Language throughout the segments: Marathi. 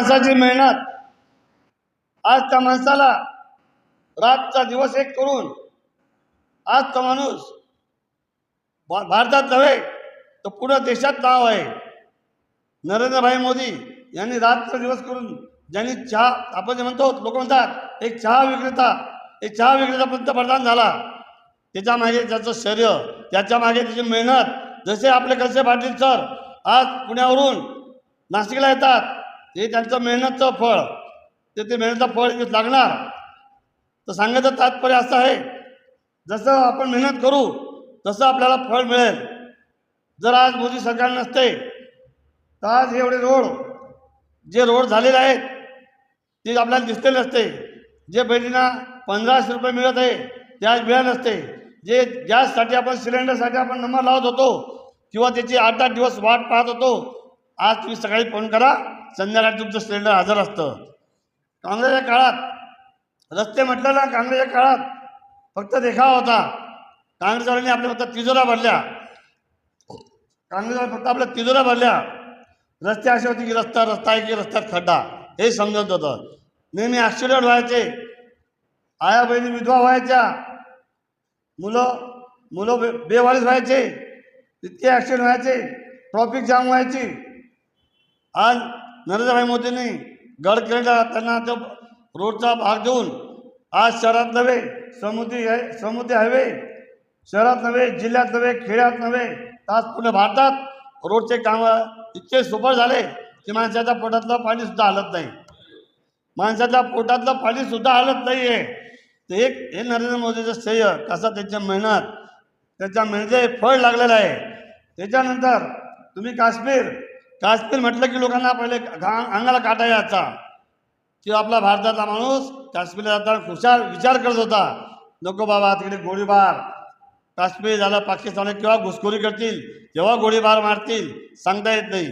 माणसाची मेहनत. आज त्या माणसाला रातचा दिवस एक करून आज तो माणूस भारतात नव्हे तर पुढं देशात नाव आहे. नरेंद्रभाई मोदी यांनी रात्र दिवस करून ज्यांनी चहा आपण जे म्हणतो लोक म्हणतात एक चहा विक्रेता एक चहा विक्रेता पंतप्रधान झाला. त्याच्यामागे त्याचं शरीर त्याच्यामागे त्याची मेहनत. जसे आपले कसे पाटील सर आज पुण्यावरून नाशिकला येतात हे त्यांचं मेहनतचं फळ ते ते मेहनतचं फळ लागणार तर सांगायचं तात्पर्य असं आहे जसं आपण मेहनत करू तसं आपल्याला फळ मिळेल. जर आज मोदी सरकार नसते तर आज एवढे रोड जे रोड झालेले आहेत ते आपल्याला दिसते नसते. जे बहिणींना पंधराशे रुपये मिळत आहे ते आज मिळत नसते. जे गॅससाठी आपण सिलेंडरसाठी आपण नंबर लावत होतो किंवा त्याची आठ आठ दिवस वाट पाहत होतो आज तुम्ही सकाळी फोन करा संध्याकाळी तुमचं सिलेंडर हजर असतं. काँग्रेसच्या काळात रस्ते म्हटलं ना काँग्रेसच्या काळात फक्त देखावा होता. काँग्रेसवाल्यांनी आपल्या फक्त तिजोऱ्या भरल्या. काँग्रेसवाल्या फक्त आपल्या तिजोऱ्या भरल्या. रस्ते असे होते की रस्ता रस्ता आहे की रस्त्यात खड्डा. हे समजत होतं. नेहमी ॲक्सिडेंट व्हायचे. आया बहिणी विधवा व्हायच्या. मुलं मुलं बे बेवारीस व्हायचे. इतके ॲक्सिडेंट व्हायचे. ट्रॉफिक जाम व्हायची. आज नरेंद्रभाई मोदींनी गडकिल्ला त्यांना तो रोडचा भाग देऊन आज शहरात नव्हे समुद्री हे समुद्री हायवे शहरात नव्हे जिल्ह्यात नव्हे खेड्यात नव्हे आज पूर्ण भारतात रोडचे कामं इतके सुपर झाले की माणसाच्या पोटातलं पाणीसुद्धा हलत नाही. माणसाच्या पोटातलं पाणीसुद्धा हलत नाही आहे तर एक हे नरेंद्र मोदीचं श्रेय कसा त्यांच्या मेहनत त्याच्या मेहनतीचे फळ लागलेलं आहे. त्याच्यानंतर तुम्ही काश्मीर काश्मीर म्हटलं की लोकांना पहिले घा अंगाला काटा यायचा. की आपला भारतातला माणूस काश्मीरला जाताना खुशाल विचार करत होता. नको बाबा तिकडे गोळीबार. काश्मीर झालं पाकिस्तान केव्हा घुसखोरी करतील? केव्हा गोळीबार मारतील? सांगता येत नाही.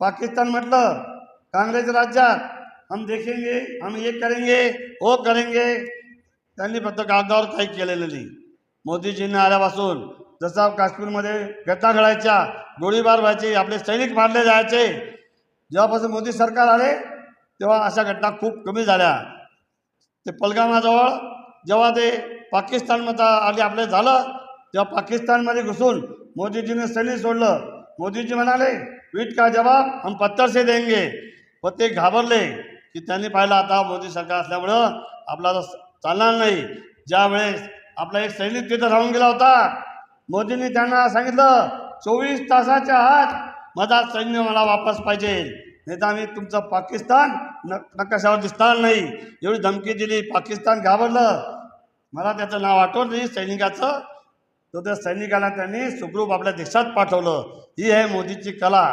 पाकिस्तान म्हटलं काँग्रेस राज्यात हम देखेंगे हम ये करेंगे हो करेंगे. त्यांनी फक्त कागदावर काही केलेलं नाही. मोदीजींना आल्यापासून जसा काश्मीरमध्ये घटना घडायच्या गोळीबार व्हायची आपले सैनिक मारले जायचे. जेव्हापासून मोदी सरकार आले तेव्हा अशा घटना खूप कमी झाल्या. ते पलगामाजवळ जेव्हा ते पाकिस्तानमध्ये आले आपले झालं तेव्हा पाकिस्तानमध्ये घुसून मोदीजीने सैनिक सोडलं. मोदीजी म्हणाले वीट का जवाब? हम पत्थर से देंगे. पण ते घाबरले की त्यांनी पाहिलं आता मोदी सरकार असल्यामुळं आपला चालणार नाही. ज्यावेळेस आपला एक सैनिक तिथं राहून गेला होता मोदींनी त्यांना सांगितलं चोवीस तासाच्या आत माझा सैन्य मला वापस पाहिजे. नाही तर आम्ही तुमचं पाकिस्तान न नकाशावर दिसणार नाही. एवढी धमकी दिली पाकिस्तान घाबरलं. मला त्याचं नाव आठवत नाही सैनिकाचं. तो त्या सैनिकाला त्यांनी सुखरूप आपल्या देशात पाठवलं. ही आहे मोदीची कला.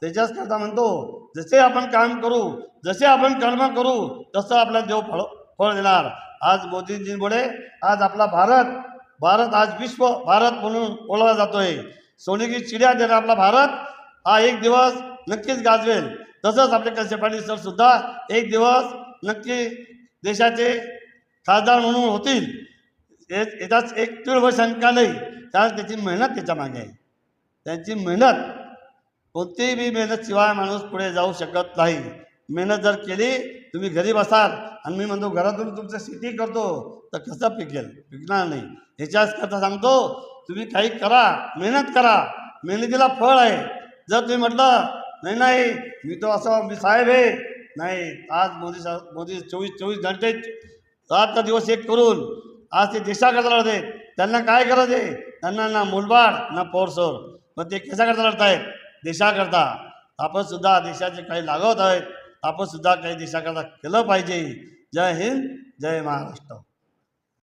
त्याच्याच करता म्हणतो जसे आपण काम करू जसे आपण कर्म करू तसं आपला देव फळ फळ देणार. आज मोदीजींमुळे आज आपला भारत भारत आज विश्व भारत म्हणून ओळखला जातोय. सोनेगी चिड्या देणार आपला भारत. हा एक दिवस नक्कीच गाजवेल. तसंच आपले कसे सर सुद्धा एक दिवस नक्की देशाचे खासदार म्हणून होतील. हे याचाच एक तीळ शंका नाही? कारण त्याची मेहनत त्याच्यामागे आहे. त्यांची मेहनत कोणतीही बी मेहनत शिवाय माणूस पुढे जाऊ शकत नाही. मेहनत जर केली तुम्ही गरीब असाल आणि मी म्हणतो घरातून तुमचं शेती करतो तर कसं पिकेल? पिकणार नाही. ह्याच्याच करता सांगतो तुम्ही काही करा मेहनत करा. मेहनतीला फळ आहे. जर तुम्ही म्हटलं नाही नाही मी तो असं मी साहेब आहे. नाही आज मोदी सा मोदी चोवीस चोवीस घंटे रात्र दिवस एक करून आज ते देशाकरता लढते आहेत त्यांना काय गरज आहे? त्यांना ना मुलबाड ना पोरसोर पण ते कशाकरता लढत आहेत देशाकरता. आपण सुद्धा देशाचे काही लागवत आहेत. आपण सुद्धा काही देशाकरता केलं पाहिजे. जय हिंद जय महाराष्ट्र.